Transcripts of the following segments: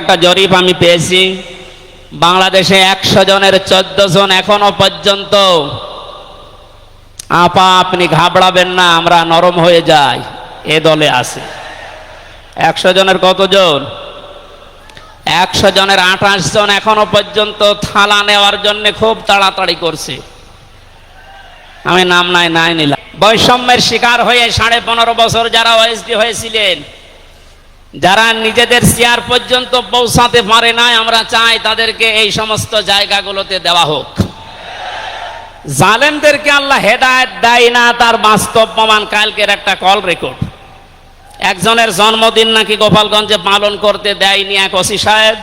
একটা জরিপ আমি পেয়েছি। বাংলাদেশে একশো জনের চোদ্দ জন এখনও পর্যন্ত আপা আপনি ঘাবড়াবেন না, আমরা নরম হয়ে যাই, এ দলে আছে। একশো জনের কতজন? একশো জনের আঠাশ জন এখনও পর্যন্ত থালা নেওয়ার জন্য খুব তাড়াতাড়ি করছে। আমি নাম নাই নাই নিলাম। বৈষম্যের শিকার হয়ে সাড়ে পনেরো বছর যারা ওএসডি হয়েছিলেন যারা নিজেদের চেয়ার পর্যন্ত পৌঁছাতে পারে নাই, আমরা চাই তাদেরকে এই সমস্ত জায়গাগুলোতে দেওয়া হোক। জালেমদেরকে আল্লাহ হেদায়েত দেয় না, তার বাস্তব প্রমাণ কালকের একটা কল রেকর্ড একজনের জন্মদিন নাকি গোপালগঞ্জে পালন করতে দেয়নি এক ওসি সাহেব।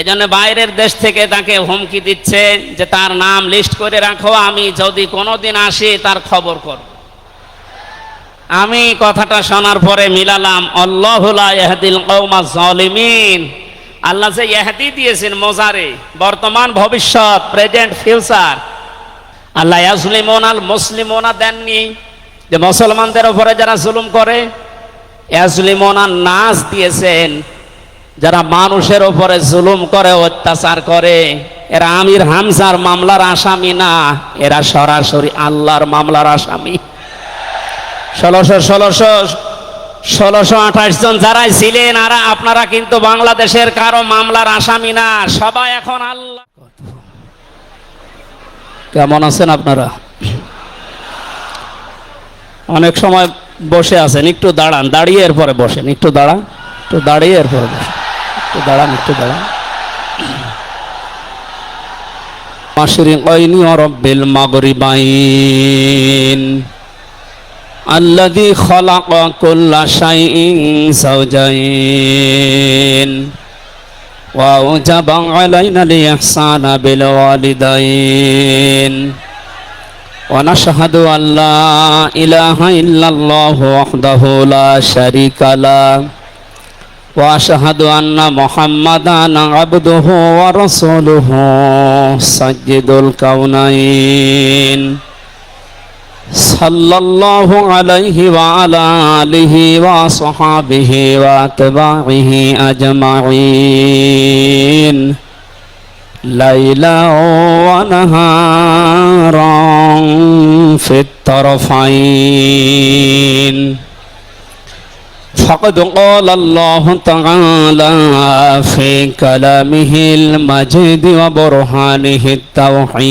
এই জন্য বাইরের দেশ থেকে তাকে হুমকি দিচ্ছে যে, তার নাম লিস্ট করে রাখো, আমি যদি কোনোদিন আসি, তার খবর করব। আমি কথাটা শোনার পরে মিলালাম জলিমিন আল্লাহ যে ইহাদি দিয়েছেন মোজারে, বর্তমান, ভবিষ্যৎ, প্রেজেন্ট, ফিউচার। আল্লাহ ইয়াজলিমন আল মুসলিমোনা দেননি। যে মুসলমানদের উপরে যারা জুলুম করে, ইয়াজলিমোনা নাচ দিয়েছেন। যারা মানুষের উপরে জুলুম করে, অত্যাচার করে, এরা আমির হামজার মামলার আসামি না, এরা সরাসরি আল্লাহর মামলার আসামি। ষোলোশো ষোলোশো ষোলোশো আঠাশ জন যারাই ছিলেন, আর আপনারা কিন্তু বাংলাদেশের কারও মামলার আসামি না। সবাই এখন আল্লাহ কেমন আছেন আপনারা? অনেক সময় বসে আছেন, একটু দাঁড়ান, দাঁড়িয়ে এরপরে বসেন, একটু দাঁড়ান, একটু দাঁড়িয়ে এরপরে বসেন, একটু দাঁড়ান একটু দাঁড়ান। মাশরিকাইনি ওয়া রাব্বিল মাগরিবাইন। الذي خلق كل شيء زوجين وأوجب علينا الإحسان بالوالدين ونشهد أن لا إله إلا الله وحده لا شريك له وأشهد أن محمدا عبده ورسوله سجد الكونين صلى الله عليه وعلى آله وصحابه واتباعه أجمعين. ليلا ونهارا في الطرفين. فقد قال الله تعالى في كلامه المجيد وبرهانه التوحيد.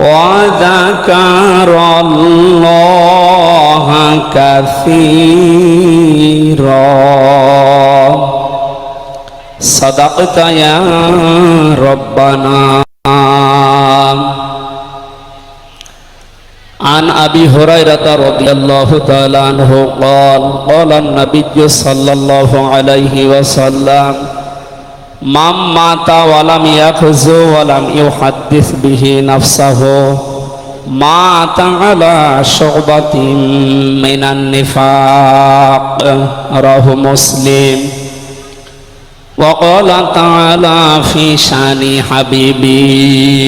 وذكر الله كثيرا صدقت يا ربنا عن أبي هريرة رضي الله تعالى عنه قال قال النبي صلى الله عليه وسلم مام ماتا ولم يخزو ولم يحدث به نفسه مات على شعبة من النفاق راه مسلم وقال تعالى في شان حبيبي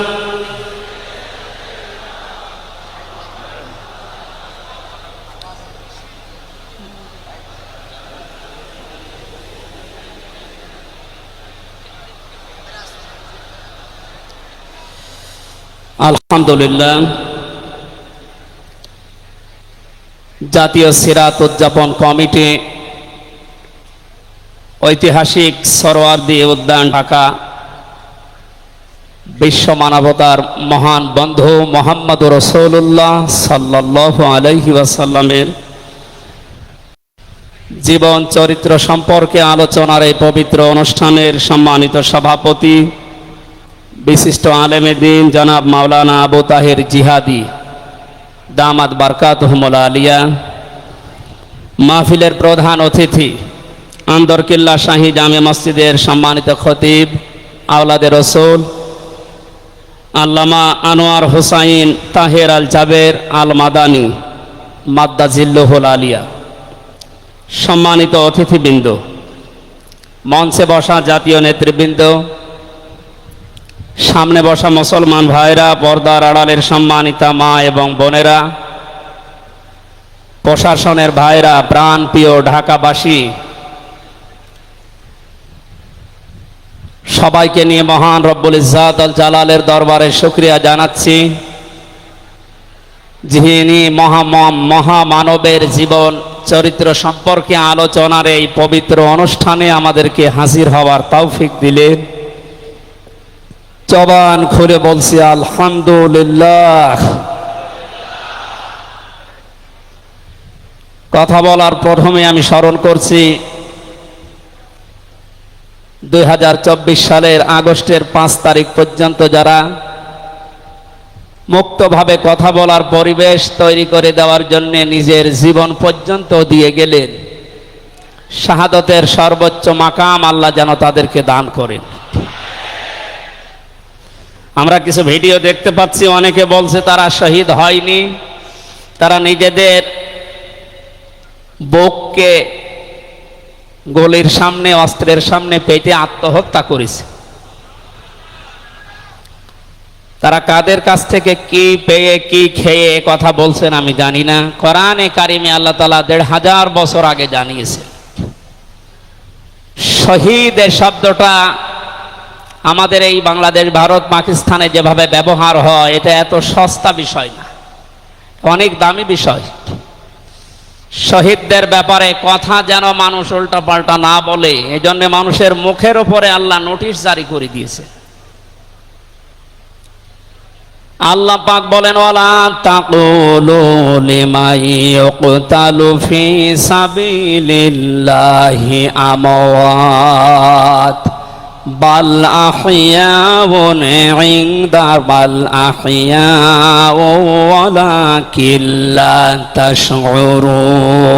আলহামদুলিল্লাহ। জাতীয় সিরাত উদযাপন কমিটি, ঐতিহাসিক সরোয়ার্দী উদ্যান ঢাকা, বিশ্ব মানবতার মহান বন্ধু মোহাম্মদ রসৌল্লাহ সাল্লাহ আলহি ওয়াসাল্লামের জীবন চরিত্র সম্পর্কে আলোচনার এই পবিত্র অনুষ্ঠানের সম্মানিত সভাপতি বিশিষ্ট আলেমে দিন, জনাব মাওলানা আবু তাহের জিহাদি দামাদ বারকাত আলিয়া, মাহফিলের প্রধান অতিথি, আন্দরকিল্লা শাহী জামে মসজিদের সম্মানিত খতিব আওলাদের রসুল, আল্লামা আনোয়ার হুসাইন তাহের আল জাবের আল মাদানি মাদ্দাজিল্লুহুল আলিয়া। সম্মানিত অতিথিবৃন্দ, মঞ্চে বসা জাতীয় নেতৃবৃন্দ সামনে বসা মুসলমান ভাইরা, পর্দার আড়ালের সম্মানিতা মা এবং বোনেরা, প্রশাসনের ভাইরা প্রাণ প্রিয় ঢাকাবাসী, সবাইকে নিয়ে মহান রব্বুল ইজাত আল জালালের দরবারে শুক্রিয়া জানাচ্ছি। যিনি মহা মহামানবের জীবন, চরিত্র সম্পর্কে আলোচনার এই পবিত্র অনুষ্ঠানে আমাদেরকে হাজির হওয়ার তৌফিক দিলেন। জবান খুলে বলছি, আলহামদুলিল্লাহ। কথা বলার প্রথমে আমি স্মরণ করছি দু হাজার চব্বিশ সালের আগস্টের পাঁচ তারিখ পর্যন্ত যারা মুক্তভাবে কথা বলার পরিবেশ তৈরি করে দেওয়ার জন্য নিজের জীবন পর্যন্ত দিয়ে গেলেন, শাহাদতের সর্বোচ্চ মাকাম আল্লাহ যেন তাদেরকে দান করেন। আমরা কিছু ভিডিও দেখতে পাচ্ছি, অনেকে বলছে তারা শহীদ হয়নি। তারা নিজেদের বুককে গলির সামনে, অস্ত্রের সামনে পেটে আত্মহত্যা করেছে। তারা কাদের কাছ থেকে কি পেয়ে, কি খেয়ে কথা বলছেন আমি জানি না। কোরআনে কারিমে আল্লাহ তালা দেড় হাজার বছর আগে জানিয়েছে শহীদ শব্দটা আমাদের এই বাংলাদেশ, ভারত, পাকিস্তানে যেভাবে ব্যবহার হয়, এটা এত সস্তা বিষয় না। অনেক দামি বিষয়। শহীদদের ব্যাপারে কথা যেন মানুষ উল্টা পাল্টা না বলে এই এজন্য মানুষের মুখের উপরে আল্লাহ নোটিশ জারি করে দিয়েছে। আল্লাহ পাক বলেন, ওয়ালা তাকুলু লিমাই ইউকতালু ফি সাবিলিল্লাহি আমওয়াত। বাল আহইয়াউন ইনদা বাল আহইয়াউ ওয়ালাকিন লা তাশউরুন।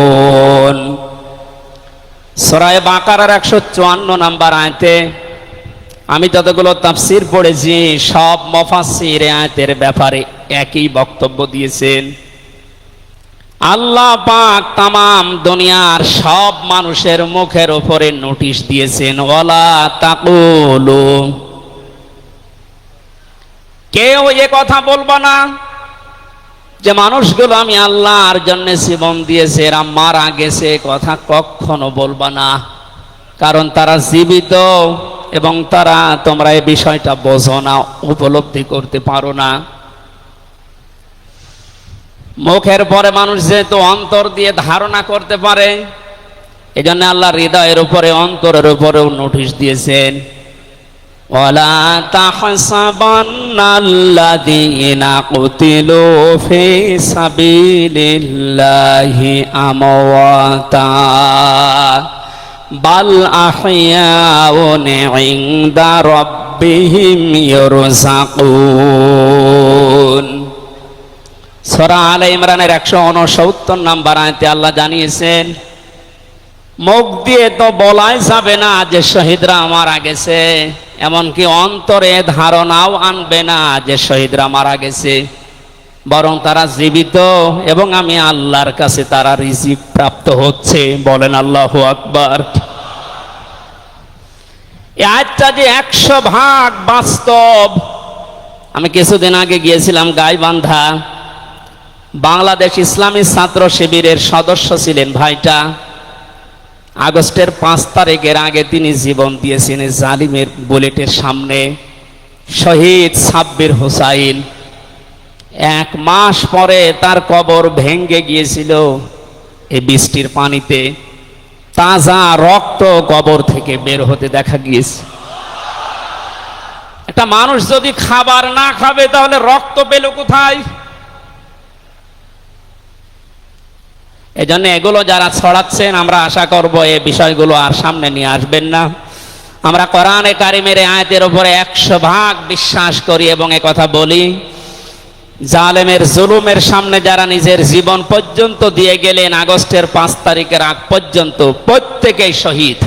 সূরা বাকারার 154 নাম্বার আয়াতে আমি যতগুলো তাফসির পড়েছি, সব মফাসির আয়াতের ব্যাপারে একই বক্তব্য দিয়েছেন। আল্লাহ পাক তামাম দুনিয়ার সব মানুষের মুখের উপরে নোটিশ দিয়েছেন ওলা তাকুলু। কেউ এ কথা বলব না যে মানুষগুলো আমি আল্লাহর জন্য জীবন দিয়েছে, এরা মারা গেছে কথা কখনো বলবা না। কারণ তারা জীবিত এবং তারা তোমরা এই বিষয়টা বোঝো না, উপলব্ধি করতে পারো না। মুখের পরে মানুষ যেহেতু অন্তর দিয়ে ধারণা করতে পারে এই জন্য আল্লাহ হৃদয়ের উপরে, অন্তরের উপরেও নোটিশ দিয়েছেন। ওলা তাহসাবান্নাল্লাযীনা বাল সরা আলে ইমরানের একশো উনসত্তর নাম্বার আয়তে আল্লাহ জানিয়েছেন, মুখ দিয়ে তো বলাই যাবে না যে শহীদরা মারা গেছে, এমনকি অন্তরে ধারণাও আনবে না যে শহীদরা মারা গেছে। বরং তারা জীবিত এবং আমি আল্লাহর কাছে তারা রিজিক প্রাপ্ত হচ্ছে, বলেন আল্লাহ আকবার। আয়াতটা যে একশো ভাগ বাস্তব, আমি কিছুদিন আগে গিয়েছিলাম গাইবান্ধা বাংলাদেশ ইসলামী ছাত্র শিবিরের সদস্য ছিলেন ভাইটা। আগস্টের পাঁচ তারিখের আগে তিনি জীবন দিয়েছেন জালিমের বুলেটের সামনে। শহীদ সাব্বির হোসাইন। এক মাস পরে তার কবর ভেঙ্গে গিয়েছিল এই বৃষ্টির পানিতে। তাজা রক্ত কবর থেকে বের হতে দেখা গিয়েছে। একটা মানুষ যদি খাবার না খাবে তাহলে রক্ত পেল কোথায়? এজন্য এগুলো যারা ছড়াচ্ছেন, আমরা আশা করব এই বিষয়গুলো আর সামনে নিয়ে আসবেন না। আমরা কোরআনে কারিমের আয়াতের উপরে একশো ভাগ বিশ্বাস করি এবং কথা বলি, জালেমের জুলুমের সামনে যারা নিজের জীবন পর্যন্ত দিয়ে গেলেন, আগস্টের পাঁচ তারিখের আগ পর্যন্ত প্রত্যেকেই শহীদ,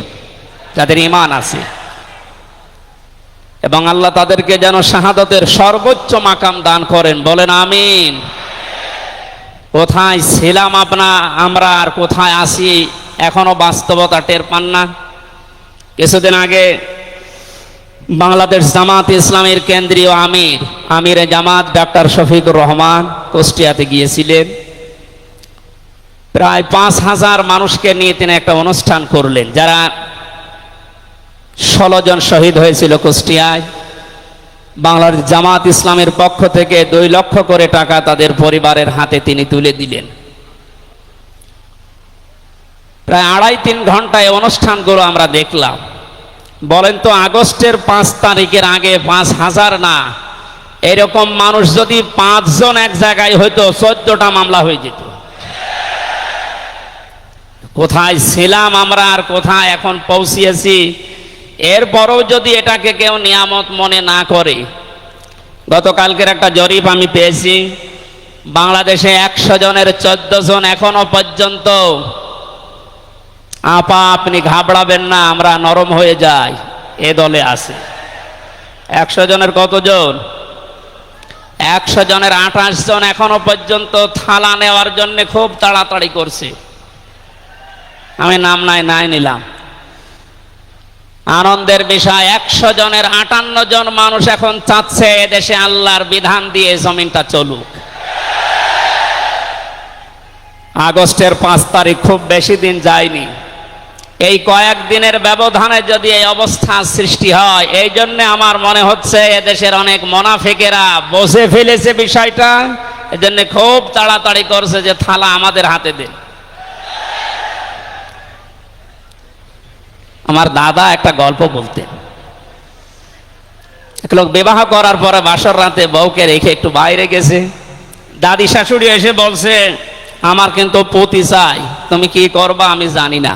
যাদের ইমান আছে। এবং আল্লাহ তাদেরকে যেন শাহাদতের সর্বোচ্চ মাকাম দান করেন, বলেন আমিন। কোথায় ছিলাম আপনা, আমরা আর কোথায় আসি এখনও বাস্তবতা টের পান না। কিছুদিন আগে বাংলাদেশ জামাত ইসলামের কেন্দ্রীয় আমির, আমিরে জামাত ডাক্তার শফিকুর রহমান কুষ্টিয়াতে গিয়েছিলেন। প্রায় পাঁচ হাজার মানুষকে নিয়ে তিনি একটা অনুষ্ঠান করলেন। যারা ষোলো জন শহীদ হয়েছিল কুষ্টিয়ায় বাংলার জামাত ইসলামের পক্ষ থেকে দুই লক্ষ করে টাকা তাদের পরিবারের হাতে তিনি তুলে দিলেন। প্রায় আড়াই তিন ঘন্টায় অনুষ্ঠানগুলো আমরা দেখলাম। বলেন তো, আগস্টের পাঁচ তারিখের আগে পাঁচ হাজার না? এরকম মানুষ যদি পাঁচজন এক জায়গায় হইতো, চোদ্দটা মামলা হয়ে যেত। কোথায় ছিলাম আমরা আর কোথায় এখন পৌঁছিয়েছি? এরপরও যদি এটাকে কেউ নিয়ামত মনে না করে, গতকালকের একটা জরিপ আমি পেয়েছি, বাংলাদেশে একশো জনের চোদ্দ জন এখনও পর্যন্ত, আপা আপনি ঘাবড়াবেন না, আমরা নরম হয়ে যাই, এ দলে আছে। একশো জনের কতজন একশো জনের আঠাশ জন এখনও পর্যন্ত থালা নেওয়ার জন্য খুব তাড়াতাড়ি করছে। আমি নাম নাই নাই নিলাম। আনন্দের বিষয়, একশো জনের আটান্ন জন মানুষ এখন চাচ্ছে এদেশে আল্লাহর বিধান দিয়ে জমিনটা চলুক। আগস্টের পাঁচ তারিখ খুব বেশি দিন যায়নি। এই কয়েক দিনের ব্যবধানে যদি এই অবস্থা সৃষ্টি হয়, এই জন্য আমার মনে হচ্ছে এদেশের অনেক মোনাফেকেরা বসে ফেলেছে বিষয়টা। এজন্য খুব তাড়াতাড়ি করছে যে থালা আমাদের হাতে দেন। আমার দাদা একটা গল্প বলতেন। এক লোক বিবাহ করার পরে বাসর রাতে বউকে রেখে একটু বাইরে গেছে। দাদি শাশুড়ি এসে বলছে, আমার কিন্তু পতি চাই, তুমি কি করবা আমি জানি না।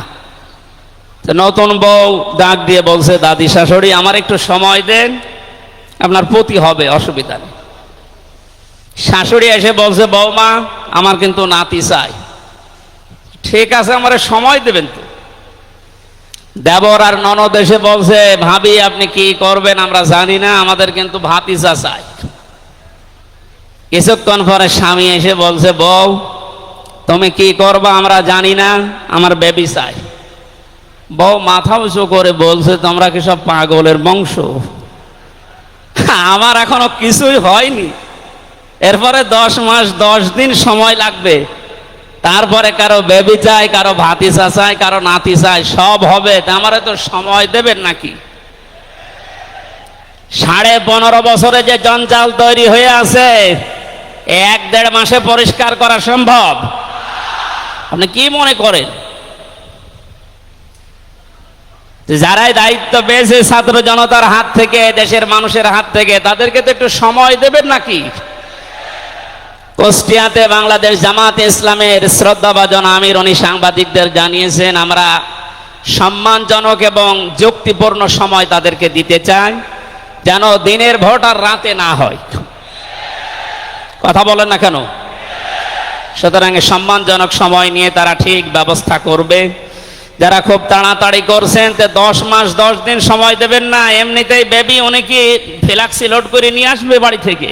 নতুন বউ ডাক দিয়ে বলছে, দাদি শাশুড়ি, আমার একটু সময় দেন, আপনার পতি হবে, অসুবিধা নেই। শাশুড়ি এসে বলছে বৌমা আমার কিন্তু নাতি চাই। ঠিক আছে, আমার সময় দেবেন তো। দেবর আর ননদ এসে বলছে, ভাবি, আপনি কি করবেন? আমরা জানি না, আমাদের কিন্তু ভাতিজা চাই। কিছুক্ষণ পরে স্বামী এসে বলছে, বউ, তুমি কি করবা? আমরা জানি না, আমার বেবি চাই। বউ মাথা উঁচু করে বলছে, তোমরা কি সব পাগলের বংশ? আমার এখনও কিছুই হয়নি। এরপরে দশ মাস, দশ দিন সময় লাগবে। তারপরে কারও বেবি চাই, কারও ভাতিসা চাই, কারও নাতি চাই, সব হবে। আমারে তো সময় দেবেন নাকি? সাড়ে পনেরো বছরে যে জঞ্জাল তৈরি হয়ে আছে, এক দেড় মাসে পরিষ্কার করা সম্ভব? আপনি কি মনে করেন? যারাই দায়িত্ব পেয়েছে ছাত্র জনতার হাত থেকে, দেশের মানুষের হাত থেকে, তাদেরকে তো একটু সময় দেবেন নাকি? কুষ্টিয়াতে বাংলাদেশ জামাতে ইসলামের শ্রদ্ধাভাজন আমির উনি সাংবাদিকদের জানিয়েছেন, আমরা সম্মানজনক এবং যুক্তিপূর্ণ সময় তাদেরকে দিতে চাই, যেন দিনের ভোট আর রাতে না হয়। কথা বলেন না কেন? সুতরাং সম্মানজনক সময় নিয়ে তারা ঠিক ব্যবস্থা করবে। যারা খুব তাড়াতাড়ি করছেন, তে দশ মাস, দশ দিন সময় দেবেন না। এমনিতেই বেবি উনি কি ফিলাক্সি লোড করে নিয়ে আসবে বাড়ি থেকে?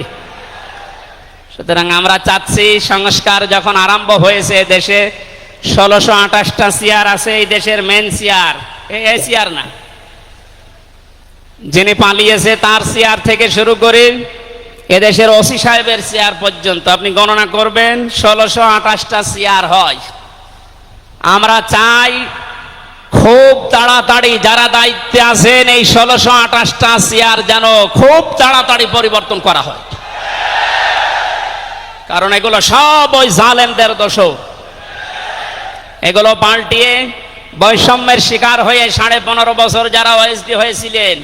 সুতরাং আমরা চাচ্ছি সংস্কার যখন আরম্ভ হয়েছে দেশে ষোলোশো আঠাশটা চেয়ার আছে, এই দেশের মেন চেয়ার এই চেয়ার না। যিনি পালিয়েছে তার চেয়ার থেকে শুরু করে এদেশের ওসি সাহেবের চেয়ার পর্যন্ত। আপনি গণনা করবেন, ষোলোশো আঠাশটা চেয়ার হয়। আমরা চাই খুব তাড়াতাড়ি যারা দায়িত্বে আছেন এই ষোলোশো আঠাশটা চেয়ার যেন খুব তাড়াতাড়ি পরিবর্তন করা হয়। কারণ এগুলো সব ওই জালেমদের দোষ এগুলো পাল্টিয়ে বৈষম্যের শিকার হয়ে সাড়ে পনেরো বছর যারা ওএসডি হয়েছিলেন,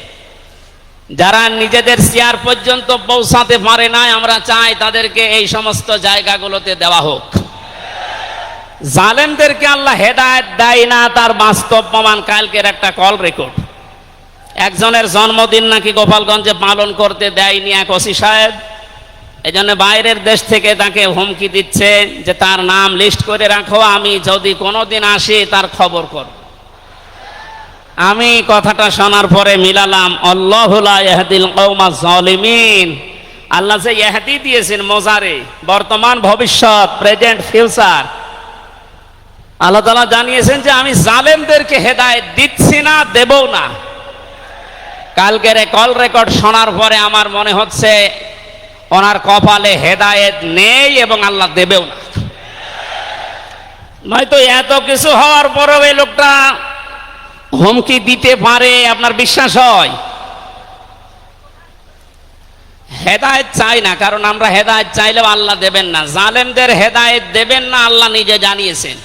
যারা নিজেদের চেয়ার পর্যন্ত পৌঁছাতে পারে নাই, আমরা চাই তাদেরকে এই সমস্ত জায়গাগুলোতে দেওয়া হোক। জালেমদেরকে আল্লাহ হেদায়েত দেয় না, তার বাস্তব প্রমাণ কালকের একটা কল রেকর্ড একজনের জন্মদিন নাকি গোপালগঞ্জে পালন করতে দেয়নি এক ওসি সাহেব। এই জন্য বাইরের দেশ থেকে তাকে হুমকি দিচ্ছে যে তার নাম লিস্ট করে রাখো, আমি যদি কোনোদিন আসি তার খবর করব। আমি কথাটা শোনার পরে মিলালাম আল্লাহুলা ইহদিল কৌমা জলিমিন আল্লাহ যে ইহদি দিয়েছেন মোজারে, বর্তমান, ভবিষ্যৎ, প্রেজেন্ট, ফিউচার। আল্লাহ তালা জানিয়েছেন যে আমি জালেমদেরকে হেদায়েত দিচ্ছি না দেবও না। কালকের কল রেকর্ড শোনার পরে আমার মনে হচ্ছে ওনার কপালে হেদায়েত নেই এবং আল্লাহ দেবেও না। নয়তো এত কিছু হওয়ার পরেও এই লোকটা হুমকি দিতে পারে, আপনার বিশ্বাস হয়? হেদায়েত চাই না, কারণ আমরা হেদায়েত চাইলেও আল্লাহ দেবেন না। জালেমদের হেদায়েত দেবেন না, আল্লাহ নিজে জানিয়েছেন।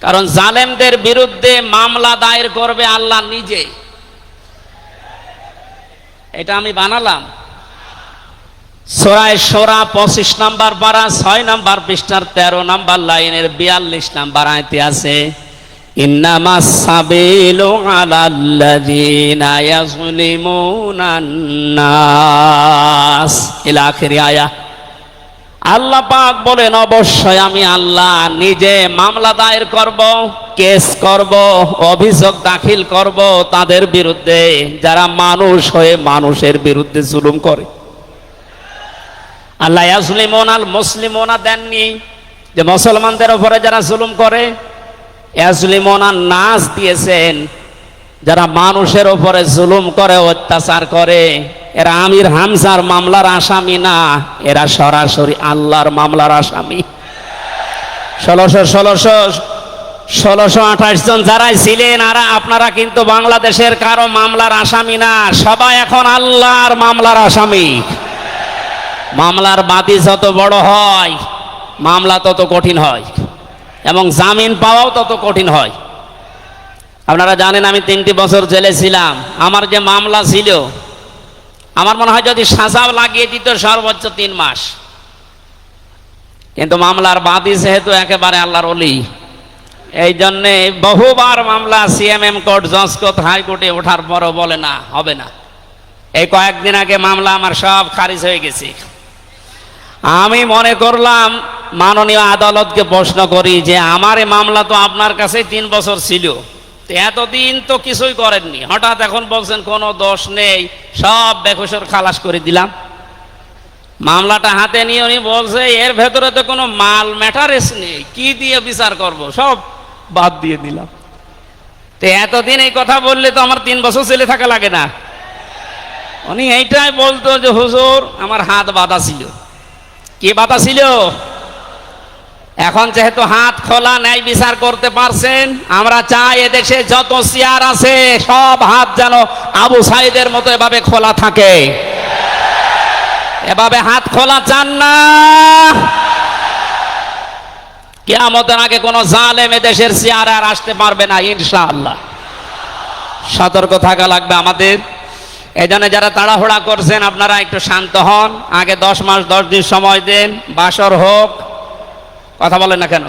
কারণ জালেমদের বিরুদ্ধে মামলা দায়ের করবে আল্লাহ নিজে। এটা আমি বানালাম। সোরায় সোরা পঁচিশ নাম্বার পারা, ছয় নাম্বার পৃষ্ঠার তেরো নাম্বার লাইনের বিয়াল্লিশ নাম্বার আয়তে আছে, ইন্নামা সাবিলু আলাল্লাযীনা ইয়াজলিমুনান নাস ইলা আয়া। আল্লাহ পাক বলেন, অবশ্যই আমি আল্লাহ নিজে মামলা দায়ের করব, কেস করব, অভিযোগ দাখিল করব তাদের বিরুদ্ধে, যারা মানুষ হয়ে মানুষের বিরুদ্ধে জুলুম করে। আল্লাহ ইয়াজলিমুন আল মুসলিমোনা দেননি যে মুসলমানদের উপরে যারা জুলুম করে ইয়াজলিমুন নাস দিয়েছেন, যারা মানুষের উপরে জুলুম করে, অত্যাচার করে, এরা আমির হামজার মামলার আসামি না, এরা সরাসরি আল্লাহর মামলার আসামি। ষোলোশো ষোলোশো ষোলোশো আঠাশ জন যারাই ছিলেন, আর আপনারা কিন্তু বাংলাদেশের কারও মামলার আসামি না, সবাই এখন আল্লাহর মামলার আসামি। মামলার বাতি যত বড় হয়, মামলা তত কঠিন হয়, এবং জামিন পাওয়াও তত কঠিন হয়। আপনারা জানেন আমি তিনটি বছর জেলে ছিলাম। আমার যে মামলা ছিল, আমার মনে হয় যদি সাজাও লাগিয়ে দিত সর্বোচ্চ তিন মাস। কিন্তু মামলার বাদী যেহেতু একেবারে আল্লাহর অলি এই জন্যে বহুবার মামলা সিএমএম কোর্ট, জজ কোর্ট হাইকোর্টে ওঠার পরও বলে না, হবে না। এই কয়েকদিন আগে মামলা আমার সব খারিজ হয়ে গেছে। আমি মনে করলাম মাননীয় আদালতকে প্রশ্ন করি যে আমার এই মামলা তো আপনার কাছে তিন বছর ছিল। এতদিন তো কিছুই করেননি। হঠাৎ এখন বলছেন কোনো দোষ নেই, সব বেকসর খালাস করে দিলাম। মামলাটা হাতে নিয়ে উনি বলছে, এর ভেতরে তো কোনো মাল ম্যাটারেস নেই, কি দিয়ে বিচার করব? সব বাদ দিয়ে দিলাম। তো এতদিন এই কথা বললে তো আমার তিন বছর ছেলে থাকা লাগে না। উনি এইটাই বলতো যে, হুজুর, আমার হাত বাঁধা ছিল। কি বাধা ছিল? এখন যেহেতু হাত খোলা ন্যায় বিচার করতে পারছেন, আমরা চাই এদেশে যত চেয়ার আছে, সব হাত যেন আবু সাইদের মতো এভাবে খোলা থাকে। এভাবে হাত খোলা চান না। কেয়ামতের আগে কোনো জালেম এদেশের চেয়ার আর আসতে পারবে না, ইনশাআল্লাহ। সতর্ক থাকা লাগবে আমাদের। এই জন্য যারা তাড়াহুড়া করছেন, আপনারা একটু শান্ত হন। আগে দশ মাস, দশ দিন সময় দেন, বাসর হোক। কথা বলেন না কেন?